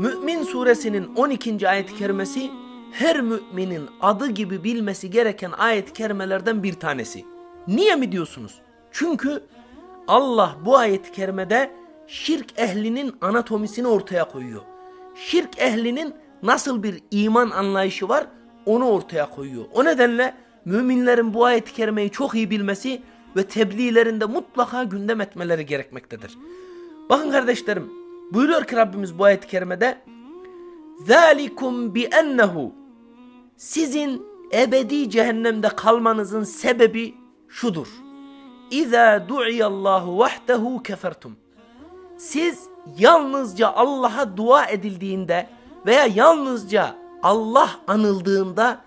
Mü'min suresinin 12. ayet-i kerimesi her müminin adı gibi bilmesi gereken ayet-i kerimelerden bir tanesi. Niye mi diyorsunuz? Çünkü Allah bu ayet-i kerimede şirk ehlinin anatomisini ortaya koyuyor. Şirk ehlinin nasıl bir iman anlayışı var onu ortaya koyuyor. O nedenle müminlerin bu ayet-i kerimeyi çok iyi bilmesi ve tebliğlerinde mutlaka gündem etmeleri gerekmektedir. Bakın kardeşlerim buyuruyor ki Rabbimiz bu ayet-i kerimede ذَٰلِكُمْ بِأَنَّهُ Sizin ebedi cehennemde kalmanızın sebebi şudur. İza du'iyallahu vahdehu kefertum. Siz yalnızca Allah'a dua edildiğinde veya yalnızca Allah anıldığında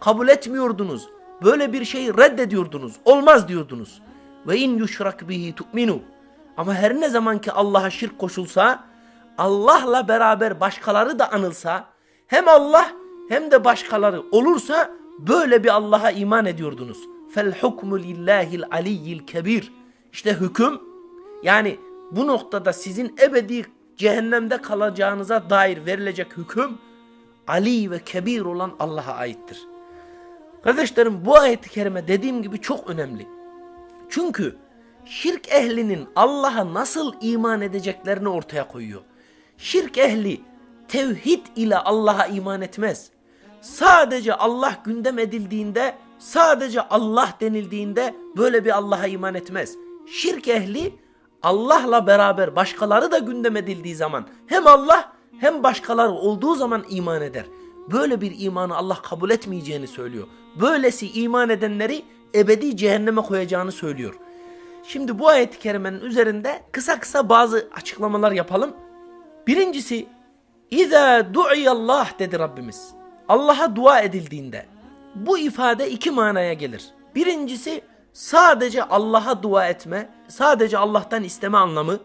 kabul etmiyordunuz. Böyle bir şeyi reddediyordunuz. Olmaz diyordunuz. Ve in yuşrak bihi tu'minu. Ama her ne zaman ki Allah'a şirk koşulsa, Allah'la beraber başkaları da anılsa, hem Allah hem de başkaları olursa böyle bir Allah'a iman ediyordunuz. Fel hukmu lillahil aliyyil kebir. İşte hüküm yani bu noktada sizin ebedi cehennemde kalacağınıza dair verilecek hüküm Ali ve Kebir olan Allah'a aittir. Kardeşlerim bu ayet-i kerime dediğim gibi çok önemli. Çünkü şirk ehlinin Allah'a nasıl iman edeceklerini ortaya koyuyor. Şirk ehli tevhid ile Allah'a iman etmez. Sadece Allah gündem edildiğinde, sadece Allah denildiğinde böyle bir Allah'a iman etmez. Şirk ehli Allah'la beraber başkaları da gündem edildiği zaman hem Allah hem başkaları olduğu zaman iman eder. Böyle bir imanı Allah kabul etmeyeceğini söylüyor. Böylesi iman edenleri ebedi cehenneme koyacağını söylüyor. Şimdi bu ayet-i kerimenin üzerinde kısa kısa bazı açıklamalar yapalım. Birincisi İza du'iyallah dedi Rabbimiz. Allah'a dua edildiğinde bu ifade iki manaya gelir. Birincisi sadece Allah'a dua etme, sadece Allah'tan isteme anlamı.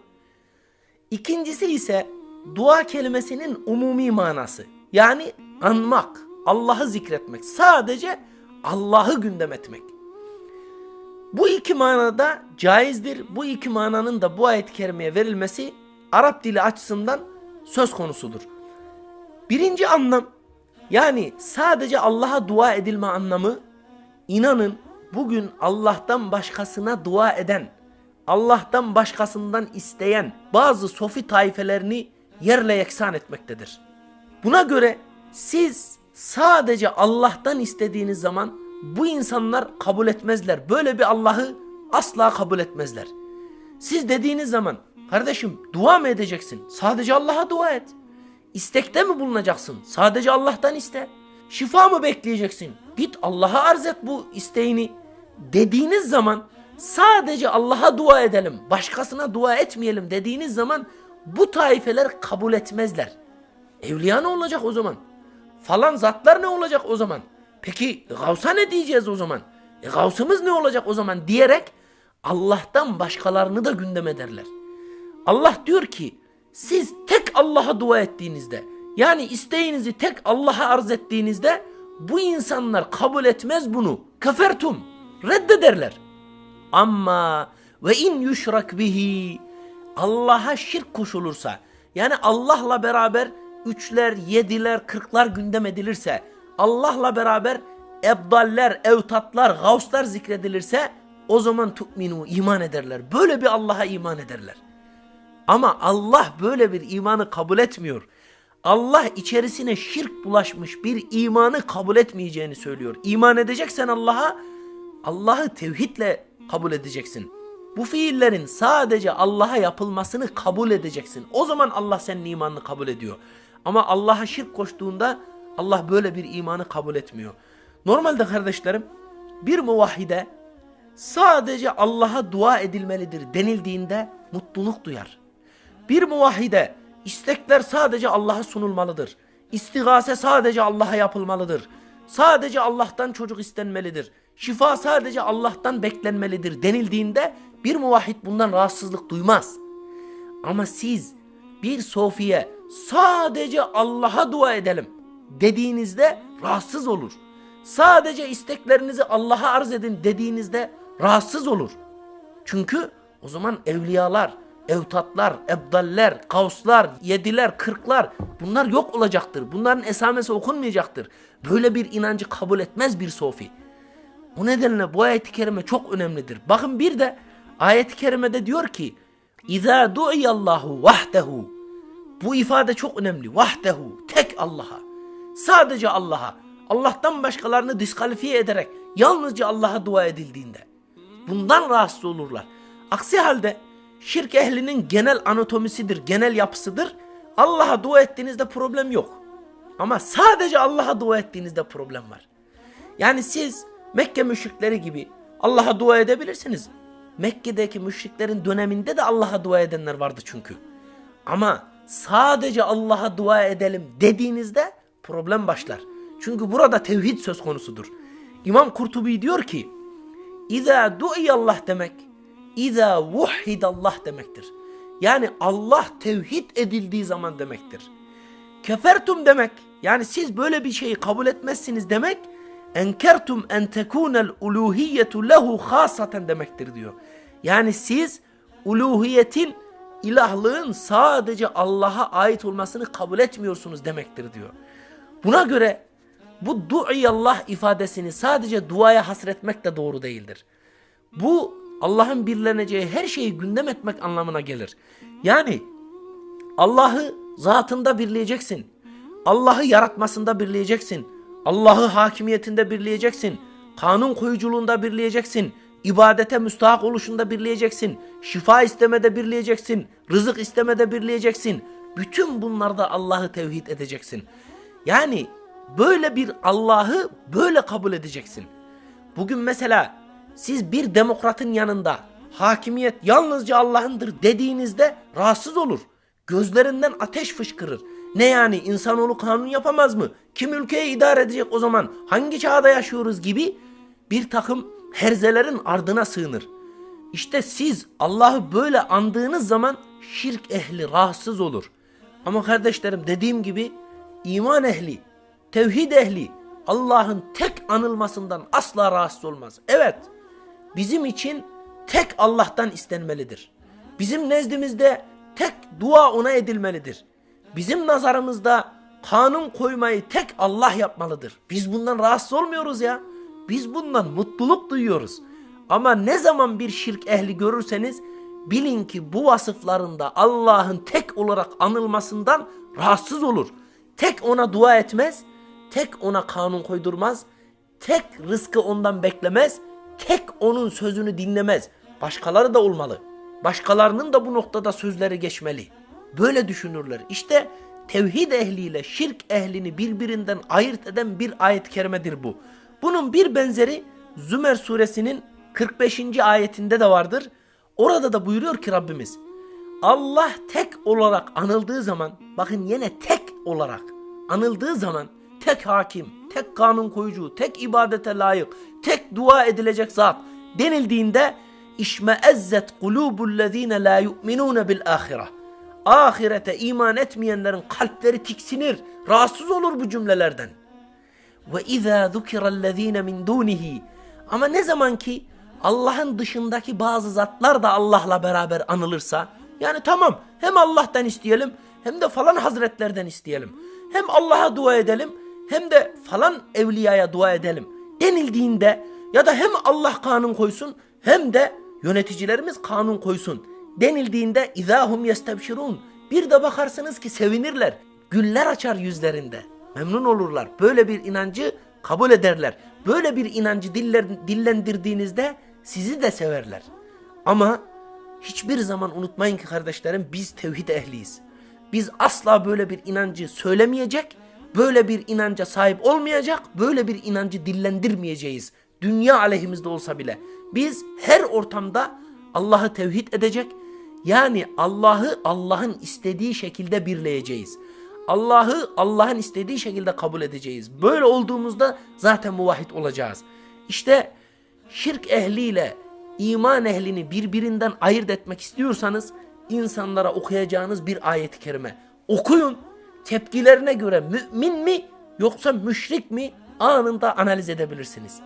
İkincisi ise dua kelimesinin umumi manası. Yani anmak, Allah'ı zikretmek, sadece Allah'ı gündem etmek. Bu iki manada caizdir. Bu iki mananın da bu ayet-i kerimeye verilmesi Arap dili açısından söz konusudur. Birinci anlam yani sadece Allah'a dua edilme anlamı inanın bugün Allah'tan başkasına dua eden, Allah'tan başkasından isteyen bazı sofi taifelerini yerle yeksan etmektedir. Buna göre siz sadece Allah'tan istediğiniz zaman bu insanlar kabul etmezler. Böyle bir Allah'ı asla kabul etmezler. Siz dediğiniz zaman kardeşim dua mı edeceksin? Sadece Allah'a dua et. İstekte mi bulunacaksın? Sadece Allah'tan iste. Şifa mı bekleyeceksin? Git Allah'a arz et bu isteğini. Dediğiniz zaman sadece Allah'a dua edelim, başkasına dua etmeyelim dediğiniz zaman bu taifeler kabul etmezler. Evliya ne olacak o zaman? Falan zatlar ne olacak o zaman? Peki Gavs'a ne diyeceğiz o zaman? E Gavs'ımız ne olacak o zaman diyerek Allah'tan başkalarını da gündem ederler. Allah diyor ki siz tek Allah'a dua ettiğinizde yani isteğinizi tek Allah'a arz ettiğinizde bu insanlar kabul etmez bunu. Kafertum. Reddederler. Ama ve in yuşrak bihi Allah'a şirk koşulursa yani Allah'la beraber üçler, yediler, kırklar gündem edilirse Allah'la beraber ebdaller, evtatlar, gavslar zikredilirse o zaman tu'minu iman ederler. Böyle bir Allah'a iman ederler. Ama Allah böyle bir imanı kabul etmiyor. Allah içerisine şirk bulaşmış bir imanı kabul etmeyeceğini söylüyor. İman edeceksen Allah'a Allah'ı tevhidle kabul edeceksin. Bu fiillerin sadece Allah'a yapılmasını kabul edeceksin. O zaman Allah senin imanını kabul ediyor. Ama Allah'a şirk koştuğunda Allah böyle bir imanı kabul etmiyor. Normalde kardeşlerim bir muvahhide sadece Allah'a dua edilmelidir denildiğinde mutluluk duyar. Bir muvahhide istekler sadece Allah'a sunulmalıdır. İstigase sadece Allah'a yapılmalıdır. Sadece Allah'tan çocuk istenmelidir. Şifa sadece Allah'tan beklenmelidir denildiğinde bir muvahhid bundan rahatsızlık duymaz. Ama siz bir sofiye sadece Allah'a dua edelim dediğinizde rahatsız olur. Sadece isteklerinizi Allah'a arz edin dediğinizde rahatsız olur. Çünkü o zaman evliyalar, evtatlar, ebdaller, kavslar, yediler, kırklar bunlar yok olacaktır. Bunların esamesi okunmayacaktır. Böyle bir inancı kabul etmez bir sofi. O nedenle bu ayet-i kerime çok önemlidir. Bakın bir de ayet-i kerimede diyor ki İzâ du'iyallahu vahdehu Bu ifade çok önemli. Vahdehu. Tek Allah'a. Sadece Allah'a. Allah'tan başkalarını diskalifiye ederek yalnızca Allah'a dua edildiğinde. Bundan rahatsız olurlar. Aksi halde şirk ehlinin genel anatomisidir, genel yapısıdır. Allah'a dua ettiğinizde problem yok. Ama sadece Allah'a dua ettiğinizde problem var. Yani siz Mekke müşrikleri gibi Allah'a dua edebilirsiniz. Mekke'deki müşriklerin döneminde de Allah'a dua edenler vardı çünkü. Ama sadece Allah'a dua edelim dediğinizde problem başlar. Çünkü burada tevhid söz konusudur. İmam Kurtubi diyor ki İza du'iyallah demek İza vuhidallah demektir. Yani Allah tevhid edildiği zaman demektir. Kefertum demek yani siz böyle bir şeyi kabul etmezsiniz demek enkertum en tekunel uluhiyetu lehu hasaten demektir diyor. Yani siz uluhiyetin ilahlığın sadece Allah'a ait olmasını kabul etmiyorsunuz demektir diyor. Buna göre bu du'iyallah ifadesini sadece duaya hasretmek de doğru değildir. Bu Allah'ın birleneceği her şeyi gündem etmek anlamına gelir. Yani Allah'ı zatında birleyeceksin. Allah'ı yaratmasında birleyeceksin. Allah'ı hakimiyetinde birleyeceksin. Kanun koyuculuğunda birleyeceksin. İbadete müstahak oluşunda birleyeceksin. Şifa istemede birleyeceksin. Rızık istemede birleyeceksin. Bütün bunlarda Allah'ı tevhid edeceksin. Yani böyle bir Allah'ı böyle kabul edeceksin. Bugün mesela siz bir demokratın yanında hakimiyet yalnızca Allah'ındır dediğinizde rahatsız olur. Gözlerinden ateş fışkırır. Ne yani insanoğlu kanun yapamaz mı? Kim ülkeyi idare edecek o zaman? Hangi çağda yaşıyoruz gibi bir takım herzelerin ardına sığınır. İşte siz Allah'ı böyle andığınız zaman şirk ehli rahatsız olur. Ama kardeşlerim dediğim gibi iman ehli, tevhid ehli Allah'ın tek anılmasından asla rahatsız olmaz. Evet bizim için tek Allah'tan istenmelidir. Bizim nezdimizde tek dua ona edilmelidir. Bizim nazarımızda kanun koymayı tek Allah yapmalıdır. Biz bundan rahatsız olmuyoruz ya. Biz bundan mutluluk duyuyoruz. Ama ne zaman bir şirk ehli görürseniz bilin ki bu vasıflarında Allah'ın tek olarak anılmasından rahatsız olur. Tek ona dua etmez, tek ona kanun koydurmaz, tek rızkı ondan beklemez, tek onun sözünü dinlemez. Başkaları da olmalı. Başkalarının da bu noktada sözleri geçmeli. Böyle düşünürler. İşte tevhid ehliyle şirk ehlini birbirinden ayırt eden bir ayet-i kerimedir bu. Bunun bir benzeri Zümer suresinin 45. ayetinde de vardır. Orada da buyuruyor ki Rabbimiz Allah tek olarak anıldığı zaman bakın yine tek olarak anıldığı zaman tek hakim, tek kanun koyucu, tek ibadete layık, tek dua edilecek zat denildiğinde işmeezzet kulubullezine la yu'minune bil ahireh. Ahirete iman etmeyenlerin kalpleri tiksinir, rahatsız olur bu cümlelerden. Ve izâ zukirellezîne min dûnihi. Ama ne zaman ki Allah'ın dışındaki bazı zatlar da Allah'la beraber anılırsa, yani tamam hem Allah'tan isteyelim hem de falan hazretlerden isteyelim. Hem Allah'a dua edelim hem de falan evliyaya dua edelim denildiğinde ya da hem Allah kanun koysun hem de yöneticilerimiz kanun koysun denildiğinde izahum yestebşirun bir de bakarsınız ki sevinirler. Güller açar yüzlerinde. Memnun olurlar. Böyle bir inancı kabul ederler. Böyle bir inancı diller, dillendirdiğinizde sizi de severler. Ama hiçbir zaman unutmayın ki kardeşlerim biz tevhid ehliyiz. Biz asla böyle bir inancı söylemeyecek, böyle bir inanca sahip olmayacak, böyle bir inancı dillendirmeyeceğiz. Dünya aleyhimizde olsa bile. Biz her ortamda Allah'ı tevhid edecek, yani Allah'ı Allah'ın istediği şekilde birleyeceğiz. Allah'ı Allah'ın istediği şekilde kabul edeceğiz. Böyle olduğumuzda zaten muvahhid olacağız. İşte şirk ehliyle iman ehlini birbirinden ayırt etmek istiyorsanız insanlara okuyacağınız bir ayet-i kerime. Okuyun. Tepkilerine göre mümin mi yoksa müşrik mi anında analiz edebilirsiniz.